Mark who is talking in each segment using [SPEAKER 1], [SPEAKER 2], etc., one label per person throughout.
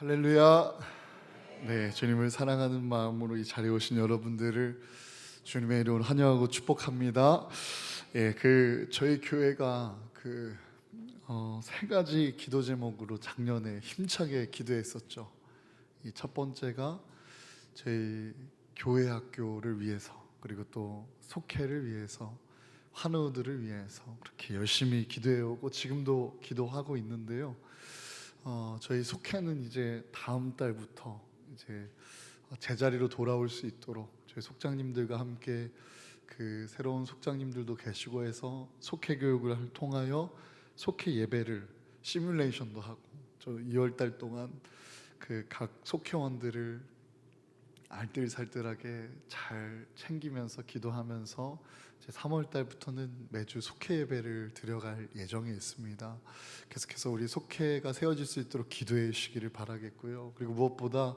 [SPEAKER 1] 할렐루야. 네, 주님을 사랑하는 마음으로 이 자리에 오신 여러분들을 주님의 이름으로 환영하고 축복합니다. 예, 그 저희 교회가 그 어, 세 가지 기도 제목으로 작년에 힘차게 기도했었죠. 이 첫 번째가 저희 교회 학교를 위해서 그리고 또 속회를 위해서 환우들을 위해서 그렇게 열심히 기도해오고 지금도 기도하고 있는데요. 어, 저희 속회는 이제 다음 달부터 이제 제자리로 돌아올 수 있도록 저희 속장님들과 함께 그 새로운 속장님들도 계시고 해서 속회 교육을 통하여 속회 예배를 시뮬레이션도 하고 저 2월 달 동안 그 각 속회원들을 알뜰살뜰하게 잘 챙기면서 기도하면서 이제 3월 달부터는 매주 속회 예배를 드려갈 예정에 있습니다. 계속해서 우리 속회가 세워질 수 있도록 기도해 주시기를 바라겠고요. 그리고 무엇보다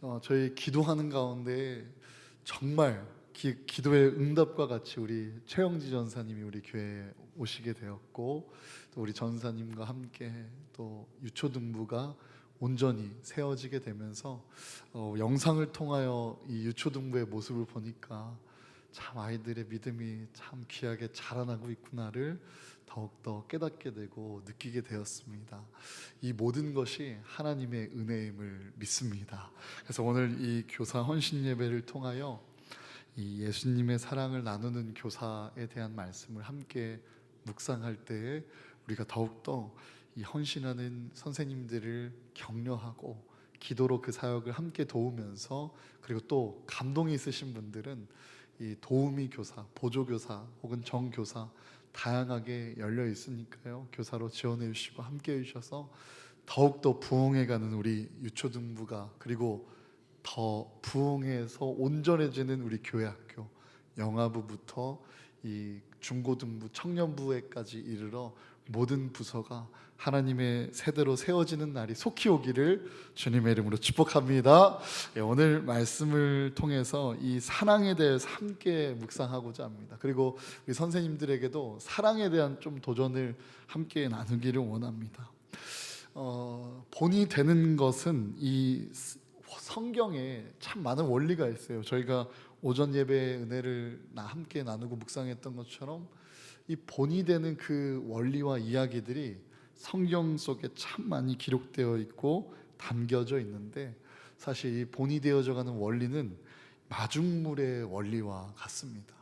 [SPEAKER 1] 어, 저희 기도하는 가운데 정말 기, 기도의 응답과 같이 우리 최영지 전사님이 우리 교회에 오시게 되었고 또 우리 전사님과 함께 또 유초등부가 온전히 세워지게 되면서 어, 영상을 통하여 이 유초등부의 모습을 보니까 참 아이들의 믿음이 참 귀하게 자라나고 있구나를 더욱더 깨닫게 되고 느끼게 되었습니다. 이 모든 것이 하나님의 은혜임을 믿습니다. 그래서 오늘 이 교사 헌신 예배를 통하여 이 예수님의 사랑을 나누는 교사에 대한 말씀을 함께 묵상할 때에 우리가 더욱더 이 헌신하는 선생님들을 격려하고 기도로 그 사역을 함께 도우면서 그리고 또 감동이 있으신 분들은 이 도우미 교사, 보조 교사 혹은 정 교사 다양하게 열려 있으니까요. 교사로 지원해 주시고 함께 해 주셔서 더욱 더 부흥해 가는 우리 유초등부가 그리고 더 부흥해서 온전해지는 우리 교회 학교 영아부부터 이 중고등부 청년부에까지 이르러 모든 부서가 하나님의 세대로 세워지는 날이 속히 오기를 주님의 이름으로 축복합니다. 예, 오늘 말씀을 통해서 이 사랑에 대해서 함께 묵상하고자 합니다. 그리고 우리 선생님들에게도 사랑에 대한 좀 도전을 함께 나누기를 원합니다. 어, 본이 되는 것은 이 성경에 참 많은 원리가 있어요. 저희가 오전 예배의 은혜를 나 함께 나누고 묵상했던 것처럼 이 본이 되는 그 원리와 이야기들이 성경 속에 참 많이 기록되어 있고 담겨져 있는데 사실 이 본이 되어져 가는 원리는 마중물의 원리와 같습니다.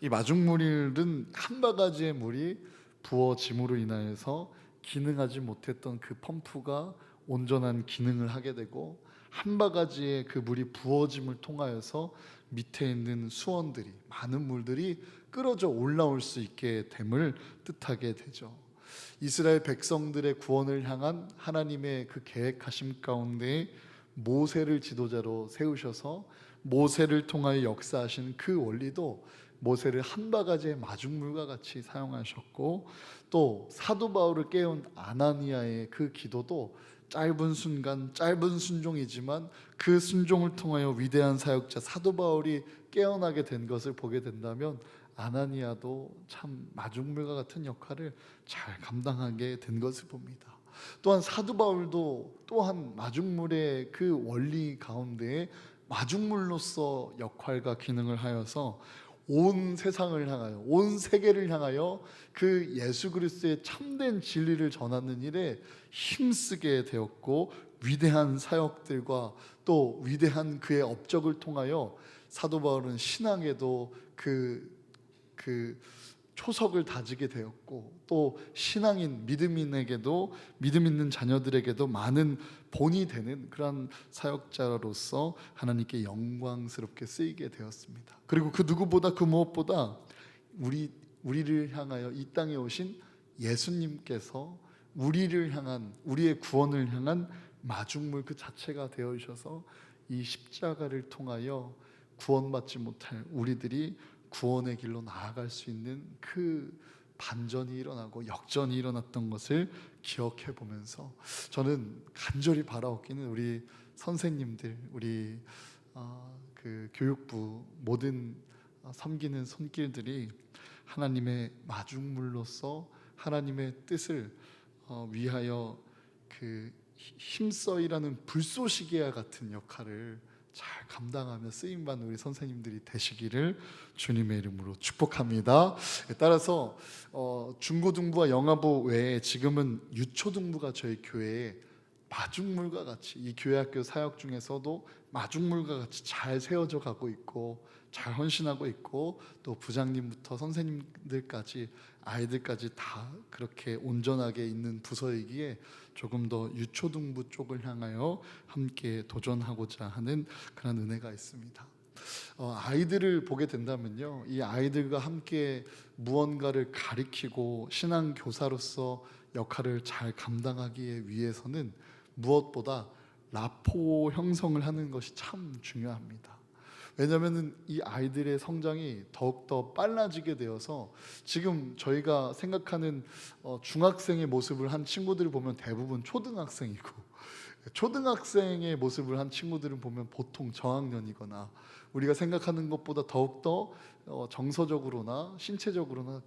[SPEAKER 1] 이 마중물은 한 바가지의 물이 부어짐으로 인하여서 기능하지 못했던 그 펌프가 온전한 기능을 하게 되고 한 바가지의 그 물이 부어짐을 통하여서 밑에 있는 수원들이 많은 물들이 끌어져 올라올 수 있게 됨을 뜻하게 되죠. 이스라엘 백성들의 구원을 향한 하나님의 그 계획하심 가운데 모세를 지도자로 세우셔서 모세를 통하여 역사하신 그 원리도 모세를 한 바가지의 마중물과 같이 사용하셨고 또 사도 바울을 깨운 아나니아의 그 기도도 짧은 순간 짧은 순종이지만 그 순종을 통하여 위대한 사역자 사도 바울이 깨어나게 된 것을 보게 된다면 아나니아도 참 마중물과 같은 역할을 잘 감당하게 된 것을 봅니다. 또한 사도 바울도 또한 마중물의 그 원리 가운데 마중물로서 역할과 기능을 하여서 온 세상을 향하여 온 세계를 향하여 그 예수 그리스도의 참된 진리를 전하는 일에 힘쓰게 되었고 위대한 사역들과 또 위대한 그의 업적을 통하여 사도 바울은 신앙에도 그 그 초석을 다지게 되었고 또 신앙인 믿음인에게도 믿음 있는 자녀들에게도 많은 본이 되는 그런 사역자로서 하나님께 영광스럽게 쓰이게 되었습니다. 그리고 그 누구보다 그 무엇보다 우리 우리를 향하여 이 땅에 오신 예수님께서 우리를 향한 우리의 구원을 향한 마중물 그 자체가 되어 주셔서 이 십자가를 통하여 구원받지 못할 우리들이 구원의 길로 나아갈 수 있는 그 반전이 일어나고 역전이 일어났던 것을 기억해 보면서 저는 간절히 바라옵기는 우리 선생님들, 우리 어, 그 교육부 모든 어, 섬기는 손길들이 하나님의 마중물로서 하나님의 뜻을 어, 위하여 그 힘써이라는 불쏘시개와 같은 역할을 잘 감당하며 쓰임 받는 우리 선생님들이 되시기를 주님의 이름으로 축복합니다. 따라서 어, 중고등부와 영아부 외에 지금은 유초등부가 저희 교회에 마중물과 같이 이 교회 학교 사역 중에서도 마중물과 같이 잘 세워져 가고 있고 잘 헌신하고 있고 또 부장님부터 선생님들까지 아이들까지 다 그렇게 온전하게 있는 부서이기에 조금 더 유초등부 쪽을 향하여 함께 도전하고자 하는 그런 은혜가 있습니다. 어, 아이들을 보게 된다면요, 이 아이들과 함께 무언가를 가리키고 신앙 교사로서 역할을 잘 감당하기 위해서는 무엇보다 라포 형성을 하는 것이 참 중요합니다. 왜냐하면 이 아이들의 성장이 더욱더 빨라지게 되어서 지금 저희가 생각하는 어, 중학생의 모습을 한 친구들을 보면 대부분 초등학생이고 초등학생의 모습을 한 친구들을 보면 보통 저학년이거나 우리가 생각하는 것보다 더욱더 어, 정서적으로나 신체적으로나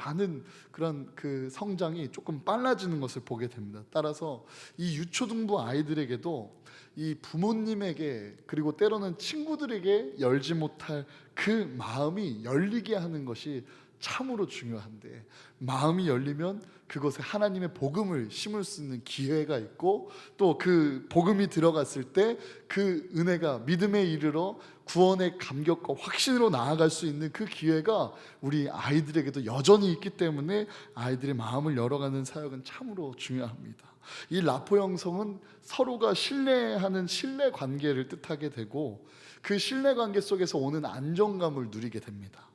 [SPEAKER 1] 많은 그런 그 성장이 조금 빨라지는 것을 보게 됩니다. 따라서 이 유초등부 아이들에게도 이 부모님에게 그리고 때로는 친구들에게 열지 못할 그 마음이 열리게 하는 것이 참으로 중요한데 마음이 열리면 그것에 하나님의 복음을 심을 수 있는 기회가 있고 또 그 복음이 들어갔을 때 그 은혜가 믿음에 이르러 구원의 감격과 확신으로 나아갈 수 있는 그 기회가 우리 아이들에게도 여전히 있기 때문에 아이들의 마음을 열어가는 사역은 참으로 중요합니다. 이 라포 형성은 서로가 신뢰하는 신뢰 관계를 뜻하게 되고 그 신뢰 관계 속에서 오는 안정감을 누리게 됩니다.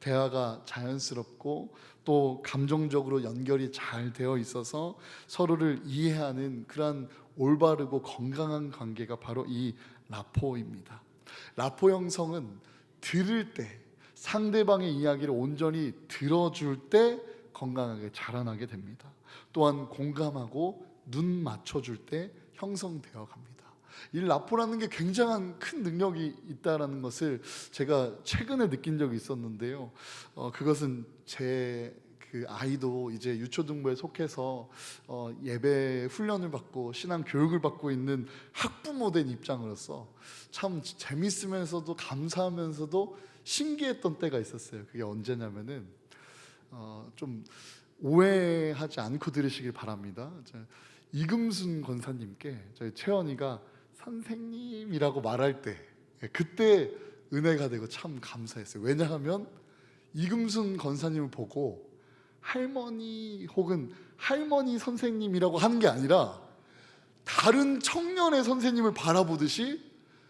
[SPEAKER 1] 대화가 자연스럽고 또 감정적으로 연결이 잘 되어 있어서 서로를 이해하는 그러한 올바르고 건강한 관계가 바로 이 라포입니다. 라포 형성은 들을 때 상대방의 이야기를 온전히 들어줄 때 건강하게 자라나게 됩니다. 또한 공감하고 눈 맞춰줄 때 형성되어 갑니다. 이 라포라는 게 굉장한 큰 능력이 있다라는 것을 제가 최근에 느낀 적이 있었는데요. 어, 그것은 제 그 아이도 이제 유초등부에 속해서 어, 예배 훈련을 받고 신앙 교육을 받고 있는 학부모된 입장으로서 참 재밌으면서도 감사하면서도 신기했던 때가 있었어요. 그게 언제냐면은 어, 좀 오해하지 않고 들으시길 바랍니다. 저 이금순 권사님께 저희 채원이가 선생님이라고 말할 때 예, 그때 은혜가 되고 참 감사했어요. 왜냐하면 이금순 권사님을 보고 할머니 혹은 할머니 선생님이라고 하는 게 아니라 다른 청년의 선생님을 바라보듯이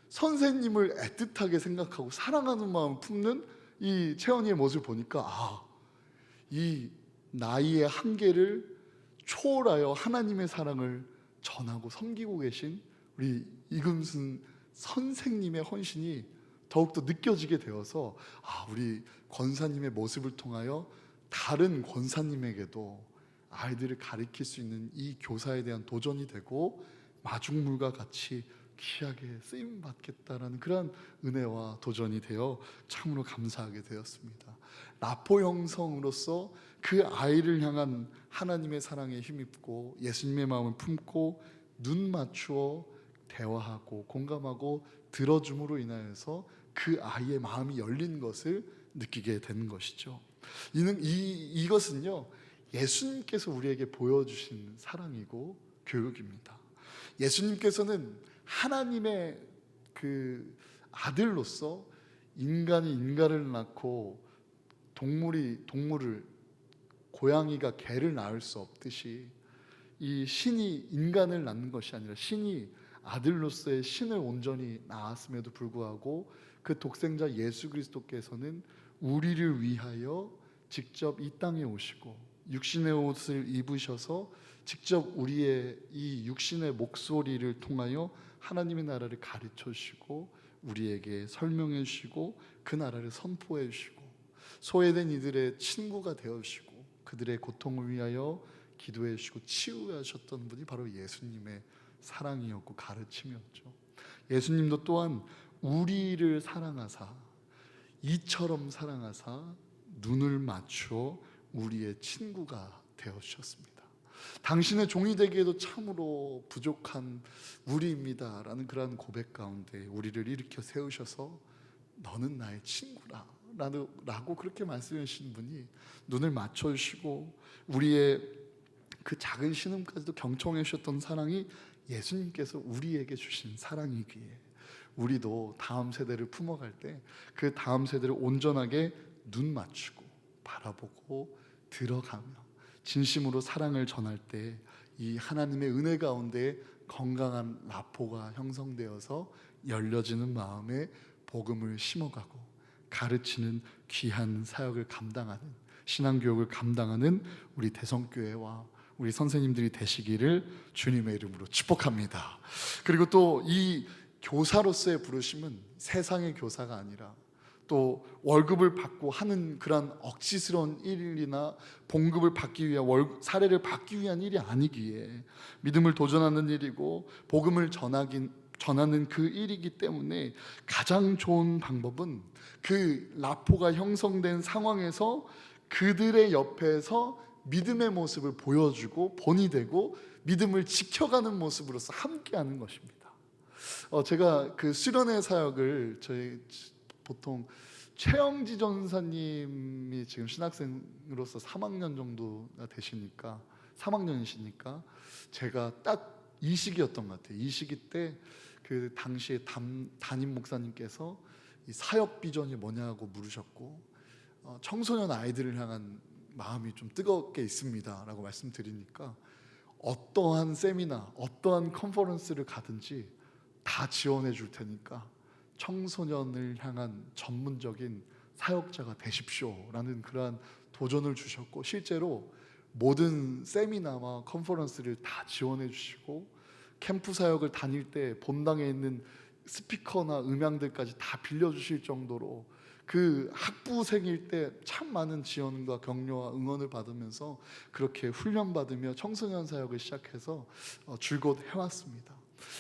[SPEAKER 1] 선생님을 애틋하게 생각하고 사랑하는 마음 품는 이 채원이의 모습을 보니까 아, 이 나이의 한계를 초월하여 하나님의 사랑을 전하고 섬기고 계신 우리 이금순 선생님의 헌신이 더욱더 느껴지게 되어서 아, 우리 권사님의 모습을 통하여 다른 권사님에게도 아이들을 가리킬 수 있는 이 교사에 대한 도전이 되고 마중물과 같이 귀하게 쓰임 받겠다라는 그런 은혜와 도전이 되어 참으로 감사하게 되었습니다. 라포 형성으로서 그 아이를 향한 하나님의 사랑에 힘입고 예수님의 마음을 품고 눈 맞추어 대화하고 공감하고 들어줌으로 인하여서 그 아이의 마음이 열린 것을 느끼게 되는 것이죠. 이는 이 이것은요 예수님께서 우리에게 보여주신 사랑이고 교육입니다. 예수님께서는 하나님의 그 아들로서 인간이 인간을 낳고 동물이 동물을 고양이가 개를 낳을 수 없듯이 이 신이 인간을 낳는 것이 아니라 신이 아들로서의 신을 온전히 낳았음에도 불구하고 그 독생자 예수 그리스도께서는 우리를 위하여 직접 이 땅에 오시고 육신의 옷을 입으셔서 직접 우리의 이 육신의 목소리를 통하여 하나님의 나라를 가르쳐 주시고 우리에게 설명해 주시고 그 나라를 선포해 주시고 소외된 이들의 친구가 되어 주시고 그들의 고통을 위하여 기도해 주시고 치유하셨던 분이 바로 예수님의 사랑이었고 가르침이었죠. 예수님도 또한 우리를 사랑하사 이처럼 사랑하사 눈을 맞추어 우리의 친구가 되어 주셨습니다. 당신의 종이 되기에도 참으로 부족한 우리입니다라는 그러한 고백 가운데 우리를 일으켜 세우셔서 너는 나의 친구라 라고 그렇게 말씀해 주신 분이 눈을 맞춰 주시고 우리의 그 작은 신음까지도 경청해 주셨던 사랑이 예수님께서 우리에게 주신 사랑이기에 우리도 다음 세대를 품어갈 때 그 다음 세대를 온전하게 눈 맞추고 바라보고 들어가며 진심으로 사랑을 전할 때 이 하나님의 은혜 가운데 건강한 라포가 형성되어서 열려지는 마음에 복음을 심어가고 가르치는 귀한 사역을 감당하는 신앙 교육을 감당하는 우리 대성교회와 우리 선생님들이 되시기를 주님의 이름으로 축복합니다. 그리고 또 이 교사로서의 부르심은 세상의 교사가 아니라 또 월급을 받고 하는 그런 억지스러운 일이나 봉급을 받기 위한 월, 사례를 받기 위한 일이 아니기에 믿음을 도전하는 일이고 복음을 전하긴 전하는 그 일이기 때문에 가장 좋은 방법은 그 라포가 형성된 상황에서 그들의 옆에서 믿음의 모습을 보여주고 본이 되고 믿음을 지켜가는 모습으로서 함께하는 것입니다. 어, 제가 그 수련회 사역을 저희 보통 최영지 전사님이 지금 신학생으로서 3학년 정도가 되시니까 3학년이시니까 제가 딱 이 시기였던 것 같아요. 이 시기 때 그 당시에 담, 담임 목사님께서 이 사역 비전이 뭐냐고 물으셨고 어, 청소년 아이들을 향한 마음이 좀 뜨겁게 있습니다라고 말씀드리니까 어떠한 세미나 어떠한 컨퍼런스를 가든지 다 지원해 줄 테니까 청소년을 향한 전문적인 사역자가 되십시오라는 그러한 도전을 주셨고 실제로 모든 세미나와 컨퍼런스를 다 지원해 주시고 캠프 사역을 다닐 때 본당에 있는 스피커나 음향들까지 다 빌려 주실 정도로 그 학부생일 때 참 많은 지원과 격려와 응원을 받으면서 그렇게 훈련 받으며 청소년 사역을 시작해서 어, 줄곧 해왔습니다.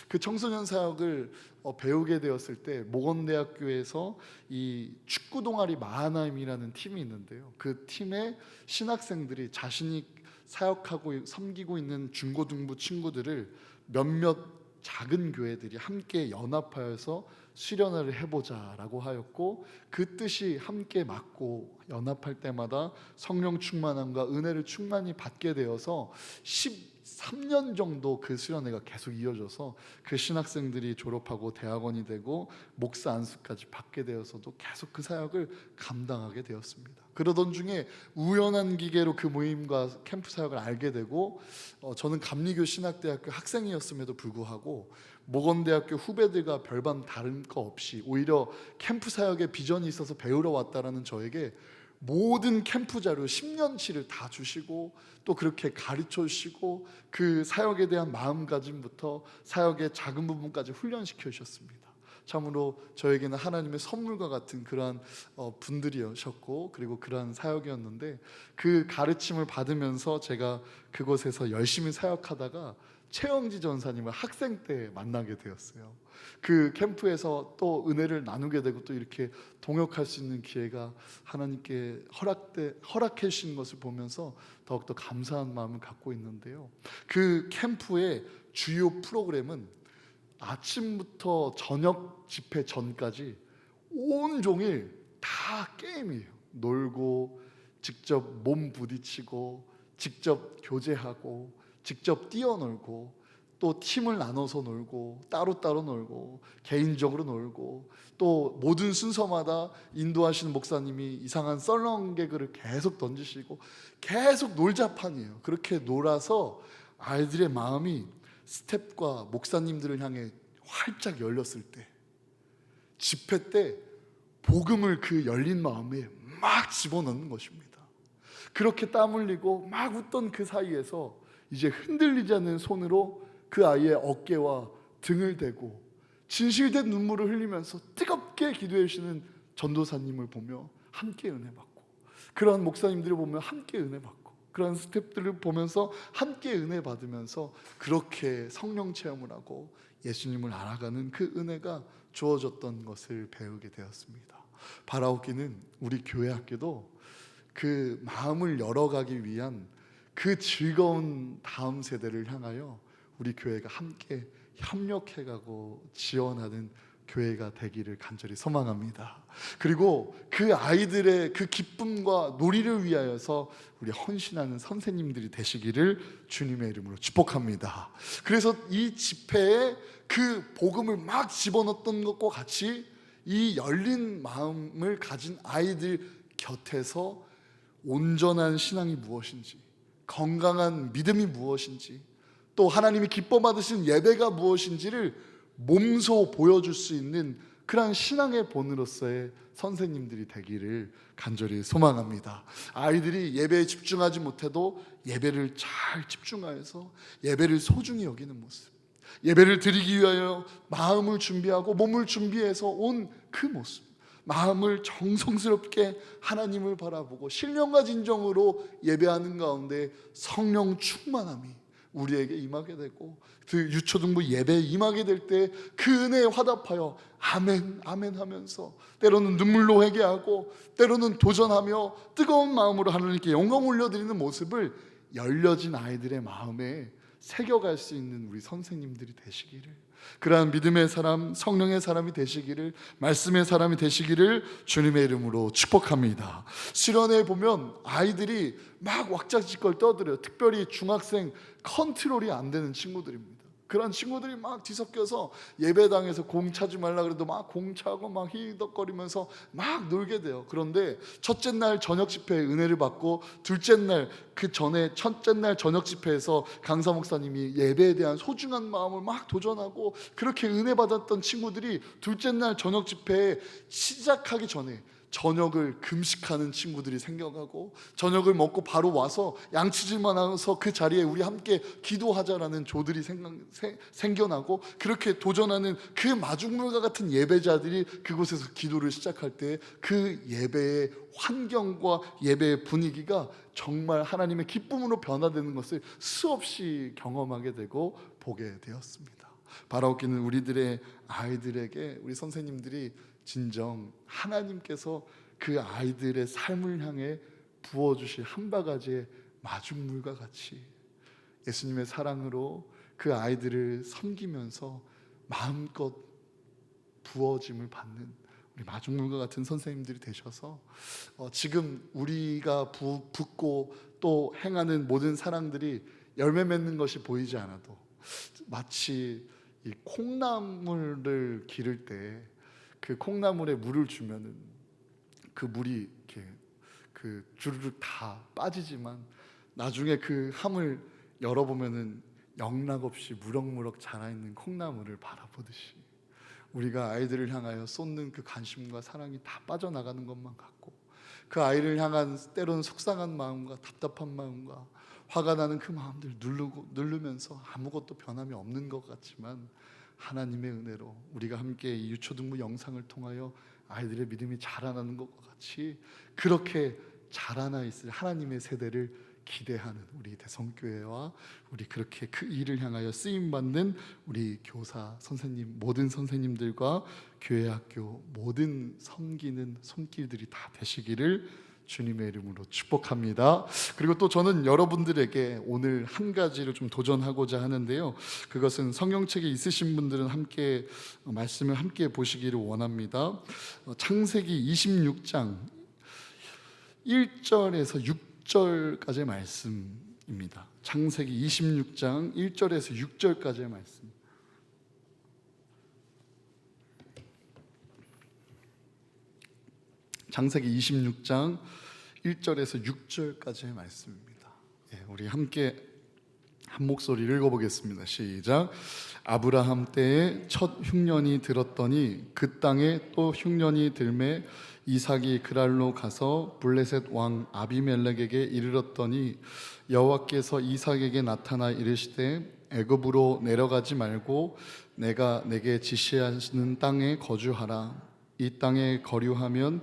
[SPEAKER 1] 그 청소년 사역을 어, 배우게 되었을 때 모건대학교에서 이 축구 동아리 마하나임이라는 팀이 있는데요. 그 팀의 신학생들이 자신이 사역하고 섬기고 있는 중고등부 친구들을 몇몇 작은 교회들이 함께 연합하여서 수련회를 해보자라고 하였고 그 뜻이 함께 맞고 연합할 때마다 성령 충만함과 은혜를 충만히 받게 되어서 13년 정도 그 수련회가 계속 이어져서 그 신학생들이 졸업하고 대학원이 되고 목사 안수까지 받게 되어서도 계속 그 사역을 감당하게 되었습니다. 그러던 중에 우연한 기계로 그 모임과 캠프 사역을 알게 되고 어, 저는 감리교 신학대학교 학생이었음에도 불구하고 모건대학교 후배들과 별반 다른 거 없이 오히려 캠프 사역에 비전이 있어서 배우러 왔다라는 저에게 모든 캠프 자료 10년치를 다 주시고 또 그렇게 가르쳐 주시고 그 사역에 대한 마음가짐부터 사역의 작은 부분까지 훈련시켜 주셨습니다. 참으로 저에게는 하나님의 선물과 같은 그러한 어, 분들이셨고 그리고 그러한 사역이었는데 그 가르침을 받으면서 제가 그곳에서 열심히 사역하다가 최영지 전사님을 학생 때 만나게 되었어요. 그 캠프에서 또 은혜를 나누게 되고 또 이렇게 동역할 수 있는 기회가 하나님께 허락돼 허락해 주신 것을 보면서 더욱더 감사한 마음을 갖고 있는데요. 그 캠프의 주요 프로그램은 아침부터 저녁 집회 전까지 온종일 다 게임이에요. 놀고 직접 몸 부딪히고 직접 교제하고 직접 뛰어놀고 또 팀을 나눠서 놀고 따로따로 놀고 개인적으로 놀고 또 모든 순서마다 인도하시는 목사님이 이상한 썰렁 개그를 계속 던지시고 계속 놀자판이에요. 그렇게 놀아서 아이들의 마음이 스텝과 목사님들을 향해 활짝 열렸을 때 집회 때 복음을 그 열린 마음에 막 집어넣는 것입니다. 그렇게 땀 흘리고 막 웃던 그 사이에서 이제 흔들리지 않는 손으로 그 아이의 어깨와 등을 대고 진실된 눈물을 흘리면서 뜨겁게 기도해 주시는 전도사님을 보며 함께 은혜 받고 그런 목사님들을 보며 함께 은혜 받고 그런 스탭들을 보면서 함께 은혜 받으면서 그렇게 성령 체험을 하고 예수님을 알아가는 그 은혜가 주어졌던 것을 배우게 되었습니다. 바라옵기는 우리 교회 학교도 그 마음을 열어가기 위한 그 즐거운 다음 세대를 향하여 우리 교회가 함께 협력해가고 지원하는 교회가 되기를 간절히 소망합니다. 그리고 그 아이들의 그 기쁨과 놀이를 위하여서 우리 헌신하는 선생님들이 되시기를 주님의 이름으로 축복합니다. 그래서 이 집회에 그 복음을 막 집어넣었던 것과 같이 이 열린 마음을 가진 아이들 곁에서 온전한 신앙이 무엇인지, 건강한 믿음이 무엇인지, 또 하나님이 기뻐 받으신 예배가 무엇인지를 몸소 보여줄 수 있는 그러한 신앙의 본으로서의 선생님들이 되기를 간절히 소망합니다. 아이들이 예배에 집중하지 못해도 예배를 잘 집중하여서 예배를 소중히 여기는 모습. 예배를 드리기 위하여 마음을 준비하고 몸을 준비해서 온 그 모습. 마음을 정성스럽게 하나님을 바라보고 신령과 진정으로 예배하는 가운데 성령 충만함이 우리에게 임하게 되고 그 유초등부 예배에 임하게 될 때 그 은혜에 화답하여 아멘 아멘 하면서 때로는 눈물로 회개하고 때로는 도전하며 뜨거운 마음으로 하나님께 영광 올려드리는 모습을 열려진 아이들의 마음에 새겨갈 수 있는 우리 선생님들이 되시기를 그러한 믿음의 사람, 성령의 사람이 되시기를 말씀의 사람이 되시기를 주님의 이름으로 축복합니다. 실현에 보면 아이들이 막 왁자지껄 떠들어요. 특별히 중학생 컨트롤이 안 되는 친구들입니다. 그런 친구들이 막 뒤섞여서 예배당에서 공 차지 말라 그래도 막 공 차고 막 히덕거리면서 막 놀게 돼요. 그런데 첫째 날 저녁 집회에 은혜를 받고 둘째 날 그 전에 첫째 날 저녁 집회에서 강사 목사님이 예배에 대한 소중한 마음을 막 도전하고 그렇게 은혜 받았던 친구들이 둘째 날 저녁 집회에 시작하기 전에 저녁을 금식하는 친구들이 생겨가고 저녁을 먹고 바로 와서 양치질만 하면서 그 자리에 우리 함께 기도하자라는 조들이 생각, 생, 생겨나고 그렇게 도전하는 그 마중물과 같은 예배자들이 그곳에서 기도를 시작할 때 그 예배의 환경과 예배의 분위기가 정말 하나님의 기쁨으로 변화되는 것을 수없이 경험하게 되고 보게 되었습니다. 바라옵기는 우리들의 아이들에게 우리 선생님들이 진정 하나님께서 그 아이들의 삶을 향해 부어주실 한 바가지의 마중물과 같이 예수님의 사랑으로 그 아이들을 섬기면서 마음껏 부어짐을 받는 우리 마중물과 같은 선생님들이 되셔서 어, 지금 우리가 부, 붓고 또 행하는 모든 사랑들이 열매 맺는 것이 보이지 않아도 마치 이 콩나물을 기를 때 그 콩나물에 물을 주면은 그 물이 이렇게 그 주르륵 다 빠지지만 나중에 그 함을 열어보면은 영락없이 무럭무럭 자라있는 콩나물을 바라보듯이 우리가 아이들을 향하여 쏟는 그 관심과 사랑이 다 빠져나가는 것만 같고 그 아이를 향한 때로는 속상한 마음과 답답한 마음과 화가 나는 그 마음들 누르고 누르면서 아무것도 변함이 없는 것 같지만 하나님의 은혜로 우리가 함께 이 유초등부 영상을 통하여 아이들의 믿음이 자라나는 것과 같이 그렇게 자라나 있을 하나님의 세대를 기대하는 우리 대성교회와 우리 그렇게 그 일을 향하여 쓰임 받는 우리 교사 선생님 모든 선생님들과 교회 학교 모든 섬기는 손길들이 다 되시기를 주님의 이름으로 축복합니다. 그리고 또 저는 여러분들에게 오늘 한 가지를 좀 도전하고자 하는데요. 그것은 성경책에 있으신 분들은 함께 어, 말씀을 함께 보시기를 원합니다. 어, 창세기 26장 1절에서 6절까지의 말씀입니다. 창세기 26장 1절에서 6절까지의 말씀. 창세기 26장 1절에서 6절까지의 말씀입니다. 예, 우리 함께 한 목소리를 읽어보겠습니다. 시작. 아브라함 때에 첫 흉년이 들었더니 그 땅에 또 흉년이 들매 이삭이 그랄로 가서 블레셋 왕 아비멜렉에게 이르렀더니 여호와께서 이삭에게 나타나 이르시되 애굽으로 내려가지 말고 내가 내게 지시하시는 땅에 거주하라. 이 땅에 거류하면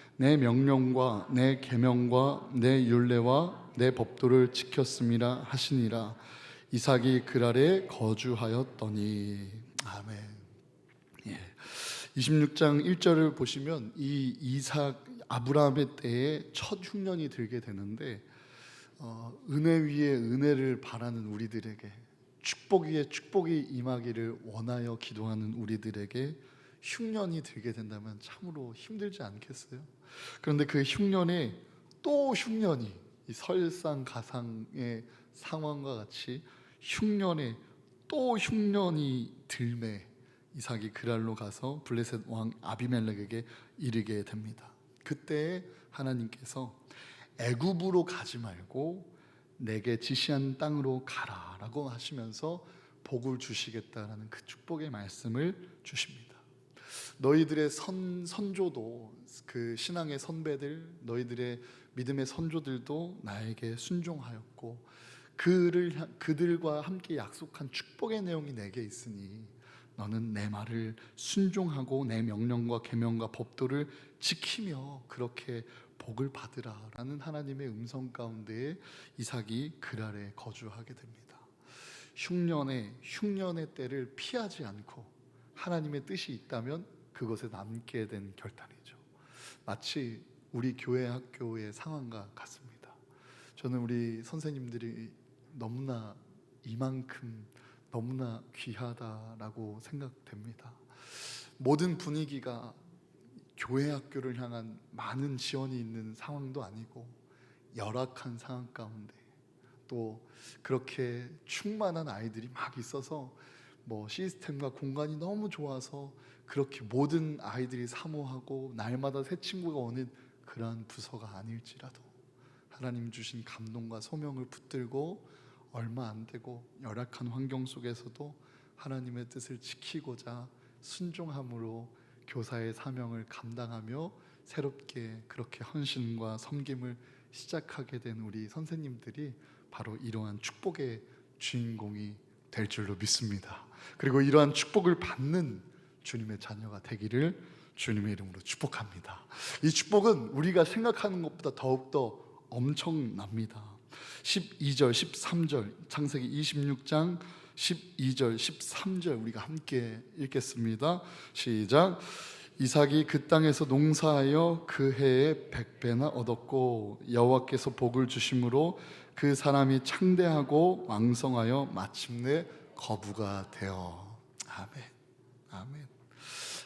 [SPEAKER 1] 내 명령과 내 계명과 내 율례와 내 법도를 지켰음이라 하시니라. 이삭이 그랄에 거주하였더니 아멘. 예. 26장 1절을 보시면 이 이삭 아브라함의 때에 첫 흉년이 들게 되는데 어, 은혜 위에 은혜를 바라는 우리들에게 축복 위에 축복이 임하기를 원하여 기도하는 우리들에게 흉년이 들게 된다면 참으로 힘들지 않겠어요? 그런데 그 흉년에 또 흉년이 이 설상가상의 상황과 같이 흉년에 또 흉년이 들매 이삭이 그랄로 가서 블레셋 왕 아비멜렉에게 이르게 됩니다. 그때 하나님께서 애굽으로 가지 말고 내게 지시한 땅으로 가라라고 하시면서 복을 주시겠다라는 그 축복의 말씀을 주십니다. 너희들의 선 선조도 그 신앙의 선배들 너희들의 믿음의 선조들도 나에게 순종하였고 그를 향- 그들과 함께 약속한 축복의 내용이 내게 있으니 너는 내 말을 순종하고 내 명령과 계명과 법도를 지키며 그렇게 복을 받으라라는 하나님의 음성 가운데에 이삭이 그랄에 거주하게 됩니다. 흉년의 흉년의 때를 피하지 않고 하나님의 뜻이 있다면 그것에 남게 된 결단이죠. 마치 우리 교회 학교의 상황과 같습니다. 저는 우리 선생님들이 너무나 이만큼 너무나 귀하다라고 생각됩니다. 모든 분위기가 교회 학교를 향한 많은 지원이 있는 상황도 아니고 열악한 상황 가운데 또 그렇게 충만한 아이들이 막 있어서 뭐 시스템과 공간이 너무 좋아서 그렇게 모든 아이들이 사모하고 날마다 새 친구가 오는 그러한 부서가 아닐지라도 하나님 주신 감동과 소명을 붙들고 얼마 안 되고 열악한 환경 속에서도 하나님의 뜻을 지키고자 순종함으로 교사의 사명을 감당하며 새롭게 그렇게 헌신과 섬김을 시작하게 된 우리 선생님들이 바로 이러한 축복의 주인공이 될 줄로 믿습니다. 그리고 이러한 축복을 받는 주님의 자녀가 되기를 주님의 이름으로 축복합니다. 이 축복은 우리가 생각하는 것보다 더욱더 엄청납니다. 12절, 13절, 창세기 26장 12절, 13절 우리가 함께 읽겠습니다. 시작. 이삭이 그 땅에서 농사하여 그 해에 백배나 얻었고 여호와께서 복을 주심으로 그 사람이 창대하고 왕성하여 마침내 거부가 되어 아멘. 아멘.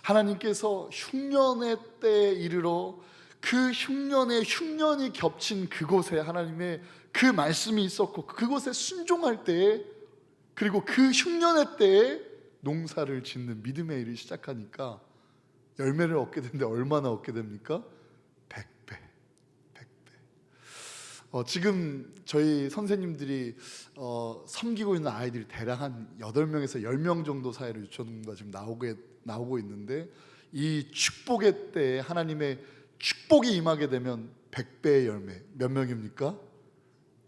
[SPEAKER 1] 하나님께서 흉년의 때에 이르러 그 흉년에 흉년이 겹친 그곳에 하나님의 그 말씀이 있었고 그곳에 순종할 때에 그리고 그 흉년의 때에 농사를 짓는 믿음의 일을 시작하니까 열매를 얻게 되는데 얼마나 얻게 됩니까? 100배. 100배. 어, 지금 저희 선생님들이 어, 섬기고 있는 아이들이 대략 한 8명에서 10명 정도 사이로 유치원과 지금 나오게, 나오고 있는데 이 축복의 때에 하나님의 축복이 임하게 되면 100배의 열매 몇 명입니까?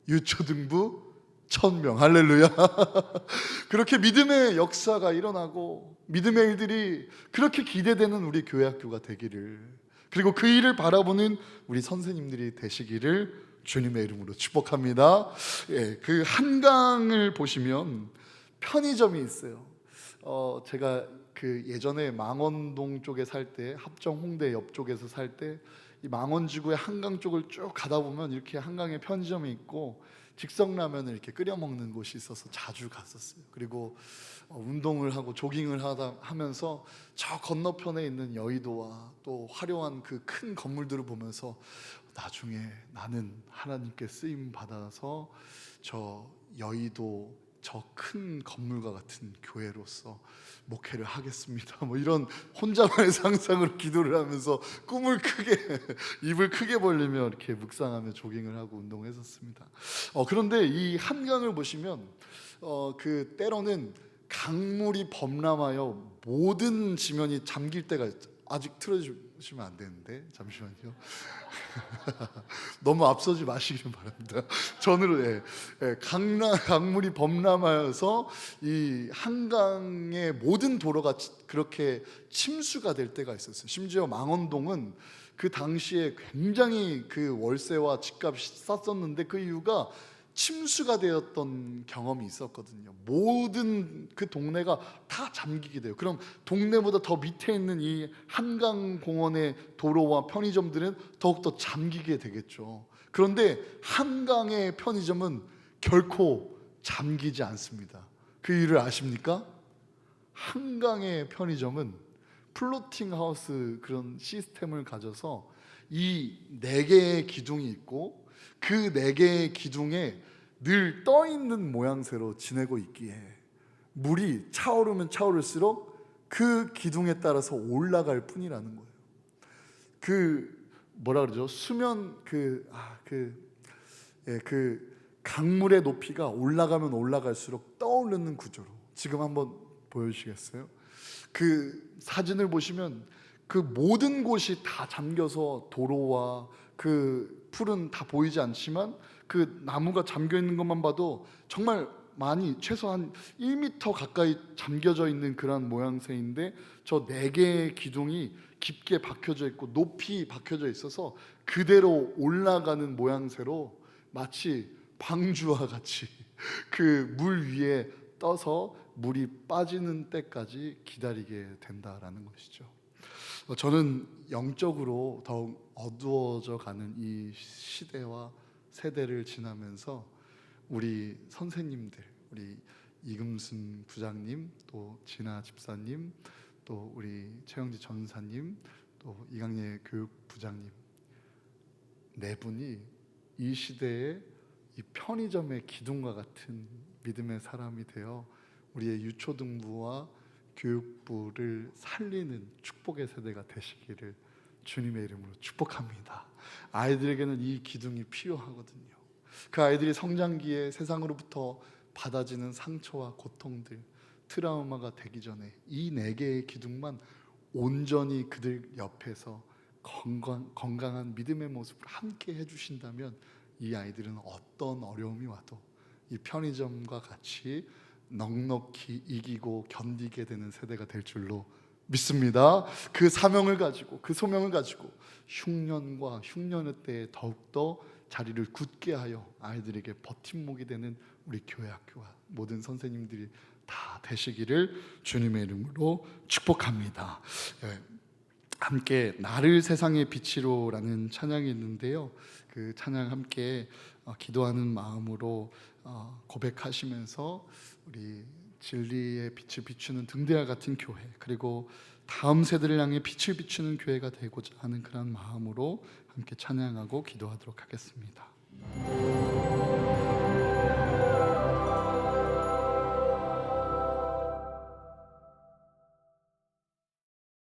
[SPEAKER 1] 유초등부 1000명. 할렐루야. 그렇게 믿음의 역사가 일어나고 믿음의 일들이 그렇게 기대되는 우리 교회 학교가 되기를 그리고 그 일을 바라보는 우리 선생님들이 되시기를 주님의 이름으로 축복합니다. 예, 그 한강을 보시면 편의점이 있어요. 어, 제가 그 예전에 망원동 쪽에 살 때 합정 홍대 옆쪽에서 살 때 이 망원 지구의 한강 쪽을 쭉 가다 보면 이렇게 한강에 편의점이 있고 직성라면을 이렇게 끓여 먹는 곳이 있어서 자주 갔었어요. 그리고 어, 운동을 하고 조깅을 하다 하면서 저 건너편에 있는 여의도와 또 화려한 그 큰 건물들을 보면서 나중에 나는 하나님께 쓰임 받아서 저 여의도 저 큰 건물과 같은 교회로서 목회를 하겠습니다. 뭐 이런 혼자만의 상상으로 기도를 하면서 꿈을 크게 입을 크게 벌리며 이렇게 묵상하며 조깅을 하고 운동했었습니다. 어, 그런데 이 한강을 보시면 어, 그 때로는 강물이 범람하여 모든 지면이 잠길 때가 아직 틀어지 앞서시면 안 되는데 잠시만요. 너무 앞서지 마시길 바랍니다. 전으로 예, 예, 강남 강물이 범람하여서 이 한강의 모든 도로가 치- 그렇게 침수가 될 때가 있었어요. 심지어 망원동은 그 당시에 굉장히 그 월세와 집값이 쌌었는데 그 이유가 침수가 되었던 경험이 있었거든요. 모든 그 동네가 다 잠기게 돼요. 그럼 동네보다 더 밑에 있는 이 한강 공원의 도로와 편의점들은 더욱더 잠기게 되겠죠. 그런데 한강의 편의점은 결코 잠기지 않습니다. 그 이유를 아십니까? 한강의 편의점은 플로팅 하우스 그런 시스템을 가져서 이 네 개의 기둥이 있고 그 네 개의 기둥에 늘 떠 있는 모양새로 지내고 있기에 물이 차오르면 차오를수록 그 기둥에 따라서 올라갈 뿐이라는 거예요. 그 뭐라 그러죠? 수면 그아그 예, 그 강물의 높이가 올라가면 올라갈수록 떠오르는 구조로 지금 한번 보여주시겠어요? 그 사진을 보시면 그 모든 곳이 다 잠겨서 도로와 그 풀은 다 보이지 않지만 그 나무가 잠겨 있는 것만 봐도 정말 많이 최소한 1m 가까이 잠겨져 있는 그런 모양새인데 저 네 개의 기둥이 깊게 박혀져 있고 높이 박혀져 있어서 그대로 올라가는 모양새로 마치 방주와 같이 그 물 위에 떠서 물이 빠지는 때까지 기다리게 된다라는 것이죠. 어, 저는 영적으로 더욱 어두워져 가는 이 시대와 세대를 지나면서 우리 선생님들, 우리 이금순 부장님, 또 진아 집사님, 또 우리 최영지 전사님, 또 이강예 교육부장님 네 분이 이 시대에 이 편의점의 기둥과 같은 믿음의 사람이 되어 우리의 유초등부와 교육부를 살리는 축복의 세대가 되시기를 주님의 이름으로 축복합니다. 아이들에게는 이 기둥이 필요하거든요. 그 아이들이 성장기에 세상으로부터 받아지는 상처와 고통들, 트라우마가 되기 전에 이 네 개의 기둥만 온전히 그들 옆에서 건강, 건강한 믿음의 모습을 함께 해주신다면 이 아이들은 어떤 어려움이 와도 이 편의점과 같이 넉넉히 이기고 견디게 되는 세대가 될 줄로 믿습니다. 그 사명을 가지고 그 소명을 가지고 흉년과 흉년의 때에 더욱더 자리를 굳게 하여 아이들에게 버팀목이 되는 우리 교회 학교와 모든 선생님들이 다 되시기를 주님의 이름으로 축복합니다. 예, 함께 나를 세상의 빛으로라는 찬양이 있는데요. 그 찬양 함께 어, 기도하는 마음으로 어, 고백하시면서 우리 진리의 빛을 비추는 등대와 같은 교회 그리고 다음 세대를 향해 빛을 비추는 교회가 되고자 하는 그런 마음으로 함께 찬양하고 기도하도록 하겠습니다.